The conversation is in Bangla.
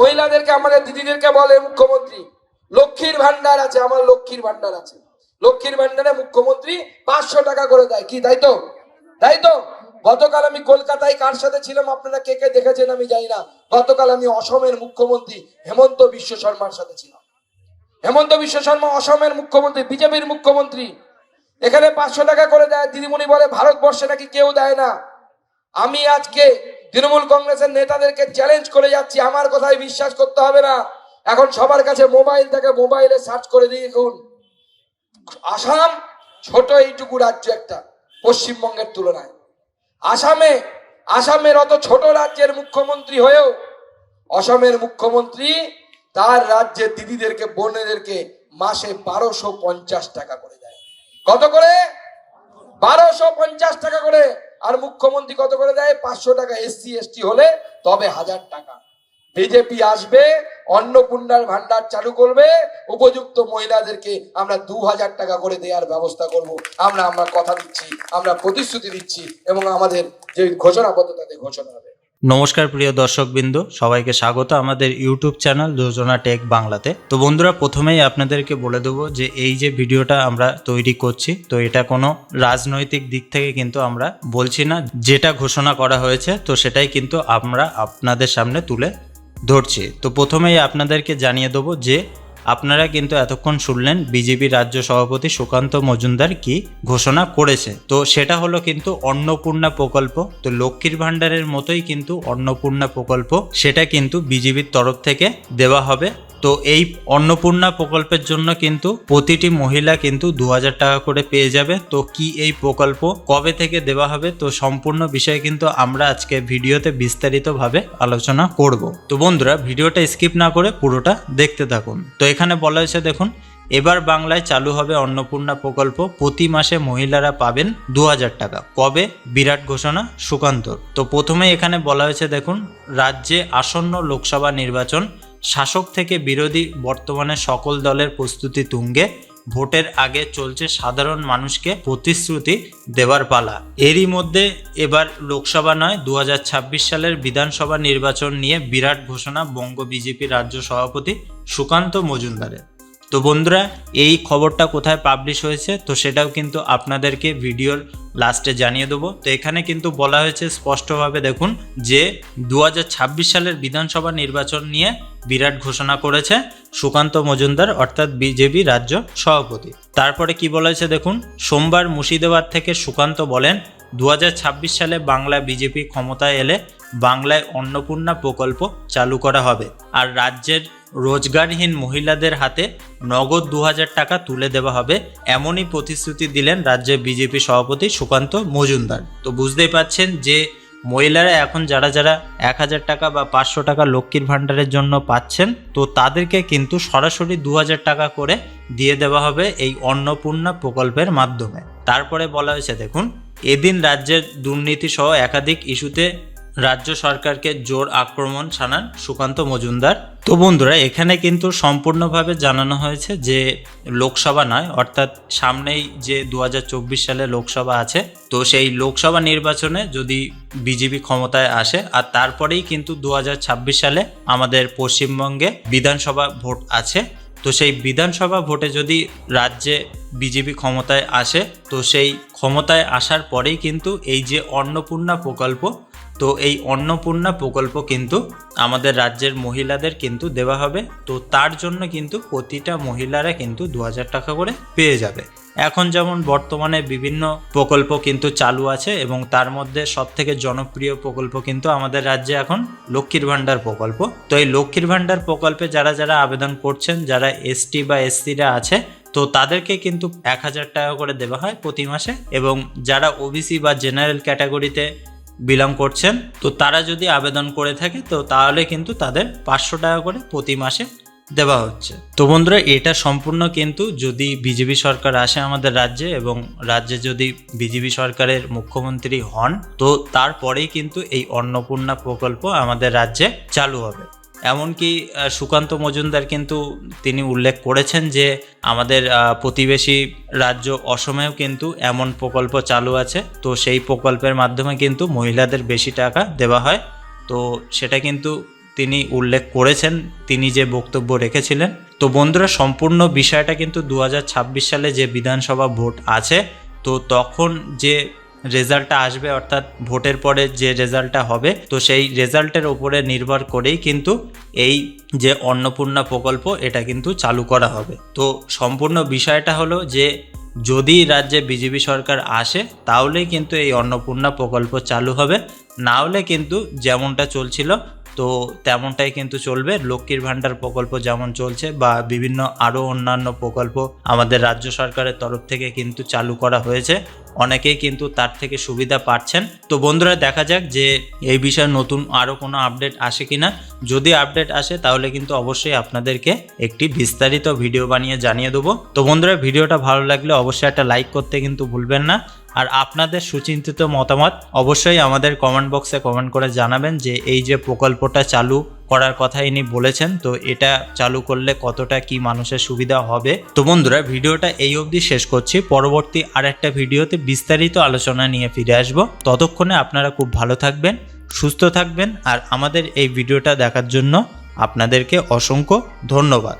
মহিলাদেরকে, আমাদের দিদিদেরকে বলে মুখ্যমন্ত্রী, লক্ষ্মীর ভান্ডার আছে, আমার লক্ষ্মীর ভান্ডার আছে। লক্ষ্মীর ভান্ডারে মুখ্যমন্ত্রী পাঁচশো টাকা করে দেয়। কি, তাই তো? তাই তো? গতকাল আমি কলকাতায় কার সাথে ছিলাম? আপনারা কে কে দেখেছেন আমি জানি না। গতকাল আমি অসমের মুখ্যমন্ত্রী হেমন্ত বিশ্ব শর্মার সাথে ছিলাম। হেমন্ত বিশ্ব শর্মা অসমের মুখ্যমন্ত্রী, বিজেপির মুখ্যমন্ত্রী। এখানে পাঁচশো টাকা করে দেয়। দিদিমণি বলে, ভারতবর্ষে নাকি কেউ দেয় না। আমি আজকে তৃণমূল কংগ্রেসের নেতাদেরকে চ্যালেঞ্জ করে যাচ্ছি, আমার কথায় বিশ্বাস করতে হবে না। এখন সবার কাছে মোবাইল থেকে মোবাইলে সার্চ করে দেখুন। আসাম ছোট এইটুকু রাজ্য একটা, পশ্চিমবঙ্গের তুলনায়। আসামে, আসামের অত ছোট রাজ্যের মুখ্যমন্ত্রী হয়েও অসমের মুখ্যমন্ত্রী তার রাজ্যের দিদিদেরকে, বোনেদেরকে মাসে বারোশো পঞ্চাশ টাকা করে দেয়। কত করে? বারোশো পঞ্চাশ টাকা করে। আর মুখ্যমন্ত্রী কত করে দেয়? পাঁচশো টাকা, এসসি, এসটি হলে তবে হাজার টাকা। বিজেপি আসবে, অন্নপূর্ণার ভান্ডার চালু করবে, উপযুক্ত মহিলাদেরকে আমরা দু হাজার টাকা করে দেওয়ার ব্যবস্থা করব। আমরা আমরা কথা দিচ্ছি, আমরা প্রতিশ্রুতি দিচ্ছি এবং আমাদের যে ঘোষণাপত্র তাদের ঘোষণা হবে। নমস্কার প্রিয় দর্শকবৃন্দ, সবাইকে স্বাগত আমাদের ইউটিউব চ্যানেল যোজনা টেক বাংলাতে। তো বন্ধুরা, প্রথমেই আপনাদেরকে বলে দেবো যে এই যে ভিডিওটা আমরা তৈরি করছি, তো এটা কোনো রাজনৈতিক দিক থেকে কিন্তু আমরা বলছি না। যেটা ঘোষণা করা হয়েছে, তো সেটাই কিন্তু আমরা আপনাদের সামনে তুলে ধরছি। তো প্রথমেই আপনাদেরকে জানিয়ে দেবো যে আপনারা কিন্তু এতক্ষণ শুনলেন বিজেপি রাজ্য সভাপতি সুকান্ত মজুমদার কি ঘোষণা করেছে। তো সেটা হলো কিন্তু অন্নপূর্ণা প্রকল্প। তো লক্ষ্মীর ভাণ্ডারের মতোই কিন্তু অন্নপূর্ণা প্রকল্প। সেটা কিন্তু বিজেপির তরফ থেকে দেওয়া হবে। তো এই অন্নপূর্ণা প্রকল্পের জন্য কিন্তু প্রতিটি মহিলা কিন্তু দু হাজার টাকা করে পেয়ে যাবে। তো কি এই প্রকল্প কবে থেকে দেওয়া হবে? তো সম্পূর্ণ বিষয়ে কিন্তু আমরা আজকে ভিডিওতে বিস্তারিতভাবে আলোচনা করব। তো বন্ধুরা, ভিডিওটা স্কিপ না করে পুরোটা দেখতে থাকুন। তো এখানে বলা হয়েছে, দেখুন, এবার বাংলায় চালু হবে অন্নপূর্ণা প্রকল্প। প্রতি মাসে মহিলারা পাবেন দু হাজার টাকা। কবে? বিরাট ঘোষণা সুকান্তর তো প্রথমে এখানে বলা হয়েছে, দেখুন, রাজ্যে আসন্ন লোকসভা নির্বাচন শাসক থেকে বিরোধী বর্তমানে সকল দলের প্রস্তুতি তুঙ্গে। ভোটের আগে চলছে সাধারণ মানুষকে প্রতিশ্রুতি দেওয়ার পালা। এরই মধ্যে এবার লোকসভা নয় দু সালের বিধানসভা নির্বাচন নিয়ে বিরাট ঘোষণা বঙ্গ বিজেপি রাজ্য সভাপতি সুকান্ত মজুমদারের। তো বন্ধুরা, এই খবরটা কোথায় পাবলিশ হয়েছে, তো সেটাও কিন্তু আপনাদেরকে ভিডিওর লাস্টে জানিয়ে দেবো। তো এখানে কিন্তু বলা হয়েছে স্পষ্টভাবে দেখুন যে দু হাজার ছাব্বিশ সালের বিধানসভা নির্বাচন নিয়ে বিরাট ঘোষণা করেছে সুকান্ত মজুমদার, অর্থাৎ বিজেপি রাজ্য সভাপতি। তারপরে কি বলা হয়েছে দেখুন, সোমবার মুর্শিদাবাদ থেকে সুকান্ত বলেন দু হাজার ছাব্বিশ সালে বাংলা বিজেপি ক্ষমতায় এলে বাংলায় অন্নপূর্ণা প্রকল্প চালু করা হবে আর রাজ্যের রোজগারহীন মহিলাদের হাতে নগদ দু হাজার টাকা তুলে দেওয়া হবে। এমনই প্রতিশ্রুতি দিলেন রাজ্যের বিজেপি সভাপতি সুকান্ত মজুমদার। তো বুঝতেই পাচ্ছেন যে মহিলারা এখন যারা যারা এক হাজার টাকা বা পাঁচশো টাকা লক্ষ্মীর ভাণ্ডারের জন্য পাচ্ছেন, তো তাদেরকে কিন্তু সরাসরি দু হাজার টাকা করে দিয়ে দেওয়া হবে এই অন্নপূর্ণা প্রকল্পের মাধ্যমে। তারপরে বলা হয়েছে, দেখুন, এদিন রাজ্যের দুর্নীতি সহ একাধিক ইস্যুতে রাজ্য সরকারকে জোর আক্রমণ ছানান সুকান্ত মজুমদার। তো বন্ধুরা, এখানে কিন্তু সম্পূর্ণভাবে জানানো হয়েছে যে লোকসভা নয়, অর্থাৎ সামনেই যে দু হাজার চব্বিশ সালে লোকসভা আছে, তো সেই লোকসভা নির্বাচনে যদি বিজেপি ক্ষমতায় আসে, আর তারপরেই কিন্তু দু হাজার ছাব্বিশ সালে আমাদের পশ্চিমবঙ্গে বিধানসভা ভোট আছে, তো সেই বিধানসভা ভোটে যদি রাজ্যে বিজেপি ক্ষমতায় আসে, তো সেই ক্ষমতায় আসার পরেই কিন্তু এই যে অন্নপূর্ণা প্রকল্প তো এই অন্নপূর্ণা প্রকল্প কিন্তু আমাদের রাজ্যের মহিলাদের কিন্তু দেওয়া হবে। তো তার জন্য কিন্তু প্রতিটা মহিলারা কিন্তু দু হাজার টাকা করে পেয়ে যাবে। এখন যেমন বর্তমানে বিভিন্ন প্রকল্প কিন্তু চালু আছে এবং তার মধ্যে সব থেকে জনপ্রিয় প্রকল্প কিন্তু আমাদের রাজ্যে এখন লক্ষ্মীর ভাণ্ডার প্রকল্প। তো এই লক্ষ্মীর ভাণ্ডার প্রকল্পে যারা যারা আবেদন করছেন, যারা এসটি বা এসসিরা আছে, তো তাদেরকে কিন্তু এক হাজার টাকা করে দেওয়া হয় প্রতি মাসে এবং যারা ওবিসি বা জেনারেল ক্যাটাগরিতে বিলং করছেন, তো তারা যদি আবেদন করে থাকে, তো তাহলে কিন্তু তাদের পাঁচশো টাকা করে প্রতি মাসে দেওয়া হচ্ছে। তো বন্ধুরা, এটা সম্পূর্ণ কিন্তু যদি বিজেপি সরকার আসে আমাদের রাজ্যে এবং রাজ্যে যদি বিজেপি সরকারের মুখ্যমন্ত্রী হন, তো তারপরেই কিন্তু এই অন্নপূর্ণা প্রকল্প আমাদের রাজ্যে চালু হবে। এমনকি সুকান্ত মজুমদার কিন্তু তিনি উল্লেখ করেছেন যে আমাদের প্রতিবেশী রাজ্য অসমেও কিন্তু এমন প্রকল্প চালু আছে। তো সেই প্রকল্পের মাধ্যমে কিন্তু মহিলাদের বেশি টাকা দেওয়া হয়। তো সেটা কিন্তু তিনি উল্লেখ করেছেন, তিনি যে বক্তব্য রেখেছিলেন। তো বন্ধুরা, সম্পূর্ণ বিষয়টা কিন্তু দু হাজার ছাব্বিশ সালে যে বিধানসভা ভোট আছে, তো তখন যে রেজাল্টটা আসবে, অর্থাৎ ভোটের পরে যে রেজাল্টটা হবে, তো সেই রেজাল্টের উপরে নির্ভর করেই কিন্তু এই যে অন্নপূর্ণা প্রকল্প, এটা কিন্তু চালু করা হবে। তো সম্পূর্ণ বিষয়টা হলো যে যদি রাজ্যে বিজেপি সরকার আসে, তাহলেই কিন্তু এই অন্নপূর্ণা প্রকল্প চালু হবে। না হলে কিন্তু যেমনটা চলছিল, তো তেমনটাই কিন্তু চলবে। লক্ষ্মীর ভাণ্ডার প্রকল্প যেমন চলছে, বা বিভিন্ন আরও অন্যান্য প্রকল্প আমাদের রাজ্য সরকারের তরফ থেকে কিন্তু চালু করা হয়েছে। অনেকেই কিন্তু তার থেকে সুবিধা পাচ্ছেন। তো বন্ধুরা, দেখা যাক যে এই বিষয়ে নতুন আরও কোনো আপডেট আসে কিনা। যদি আপডেট আসে, তাহলে কিন্তু অবশ্যই আপনাদেরকে একটি বিস্তারিত ভিডিও বানিয়ে জানিয়ে দেবো। তো বন্ধুরা, ভিডিওটা ভালো লাগলে অবশ্যই একটা লাইক করতে কিন্তু ভুলবেন না। আর আপনাদের সুচিন্তিত মতামত অবশ্যই আমাদের কমেন্ট বক্সে কমেন্ট করে জানাবেন যে এই যে প্রকল্পটা চালু করার কথা ইনি বলেছেন, তো এটা চালু করলে কতটা কি মানুষের সুবিধা হবে। তো বন্ধুরা, ভিডিওটা এই অবধি শেষ করছি। পরবর্তী আর একটা ভিডিওতে বিস্তারিত আলোচনা নিয়ে ফিরে আসব। ততক্ষণে আপনারা খুব ভালো থাকবেন, সুস্থ থাকবেন, আর আমাদের এই ভিডিওটা দেখার জন্য আপনাদেরকে অসংখ্য ধন্যবাদ।